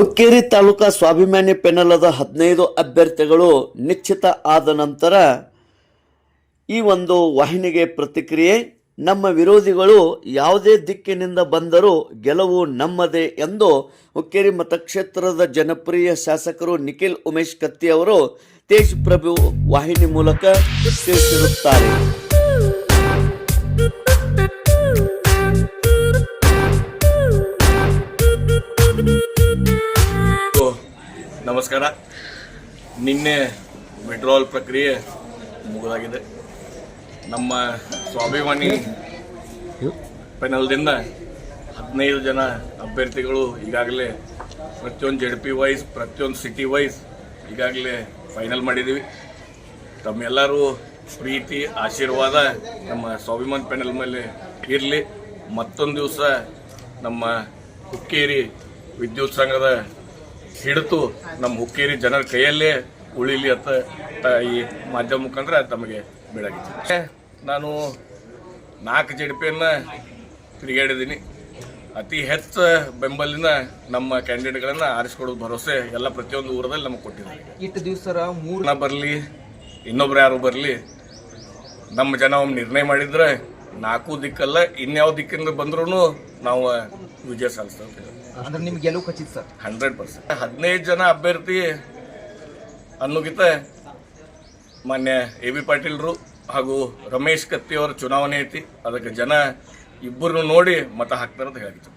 ಹುಕ್ಕೇರಿ ತಾಲೂಕಾ ಸ್ವಾಭಿಮಾನಿ ಪೆನಲದ ಹದಿನೈದು ಅಭ್ಯರ್ಥಿಗಳು ನಿಶ್ಚಿತ ಆದ ನಂತರ ಈ ಒಂದು ವಾಹಿನಿಗೆ ಪ್ರತಿಕ್ರಿಯೆ, ನಮ್ಮ ವಿರೋಧಿಗಳು ಯಾವುದೇ ದಿಕ್ಕಿನಿಂದ ಬಂದರೂ ಗೆಲುವು ನಮ್ಮದೇ ಎಂದು ಹುಕ್ಕೇರಿ ಮತಕ್ಷೇತ್ರದ ಜನಪ್ರಿಯ ಶಾಸಕರು ನಿಖಿಲ್ ಉಮೇಶ್ ಕತ್ತಿ ಅವರು ತೇಜ್ ಪ್ರಭು ವಾಹಿನಿ ಮೂಲಕ ತಿಳಿಸಿರುತ್ತಾರೆ. ನಮಸ್ಕಾರ. ನಿನ್ನೆ ವಿಡ್ರಾವಲ್ ಪ್ರಕ್ರಿಯೆ ಮುಗಿದಾಗಿದೆ. ನಮ್ಮ ಸ್ವಾಭಿಮಾನಿ ಪೆನಲ್ದಿಂದ ಹದಿನೈದು ಜನ ಅಭ್ಯರ್ಥಿಗಳು ಈಗಾಗಲೇ ಪ್ರತಿಯೊಂದು ಜೆಡ್ ಪಿ ವೈಸ್ ಪ್ರತಿಯೊಂದು ಸಿಟಿ ವೈಸ್ ಈಗಾಗಲೇ ಫೈನಲ್ ಮಾಡಿದ್ದೀವಿ. ತಮ್ಮೆಲ್ಲರೂ ಪ್ರೀತಿ, ಆಶೀರ್ವಾದ ನಮ್ಮ ಸ್ವಾಭಿಮಾನ್ ಪೆನಲ್ ಮೇಲೆ ಇರಲಿ. ಮತ್ತೊಂದು ದಿವಸ ನಮ್ಮ ಹುಕ್ಕೇರಿ ವಿದ್ಯುತ್ ಸಂಘದ ಹಿಡಿತು ನಮ್ಮ ಹುಕ್ಕೇರಿ ಜನರ ಕೈಯಲ್ಲೇ ಉಳಿಲಿ ಅಂತ ಈ ಮಾಧ್ಯಮ ಮುಖಾಂತರ ತಮಗೆ ಬೆಳಗಿದೆ ನಾನು ನಾಲ್ಕು ಜಡಿಪಿಯನ್ನು ತಿರುಗಾಡಿದ್ದೀನಿ. ಅತಿ ಹೆಚ್ಚು ಬೆಂಬಲಿನ ನಮ್ಮ ಕ್ಯಾಂಡಿಡೇಟ್ಗಳನ್ನು ಆರಿಸ್ಕೊಡೋದು ಭರವಸೆ ಎಲ್ಲ ಪ್ರತಿಯೊಂದು ಊರದಲ್ಲಿ ನಮಗೆ ಕೊಟ್ಟಿದ್ದಾರೆ. ಇಷ್ಟು ದಿವಸ ಮೂರು ಜನ ಬರಲಿ ಇನ್ನೊಬ್ರು ಯಾರು ಬರಲಿ ನಮ್ಮ ಜನ ಒಮ್ಮೆ ನಿರ್ಣಯ ಮಾಡಿದ್ರೆ ನಾಲ್ಕು ದಿಕ್ಕಲ್ಲ ಇನ್ಯಾವ ದಿಕ್ಕಿಂದ ಬಂದ್ರೂ ನಾವು ವಿಜಯ ಸಾಧಿಸ್ತೇವೆ ಅಂದ್ರೆ ನಿಮ್ಗೆ ಗೆಲುವು ಖಚಿತ ಸರ್. Hundred percent. ಹದಿನೈದು ಜನ ಅಭ್ಯರ್ಥಿ ಅನ್ನೋಗಿತ ಮಾನ್ಯ ಎ ಬಿ ಪಾಟೀಲ್ರು ಹಾಗೂ ರಮೇಶ್ ಕತ್ತಿ ಅವರ ಚುನಾವಣೆ ಐತಿ. ಅದಕ್ಕೆ ಜನ ಇಬ್ಬರನ್ನು ನೋಡಿ ಮತ ಹಾಕ್ತಾರಂತ ಹೇಳಿದ್ರು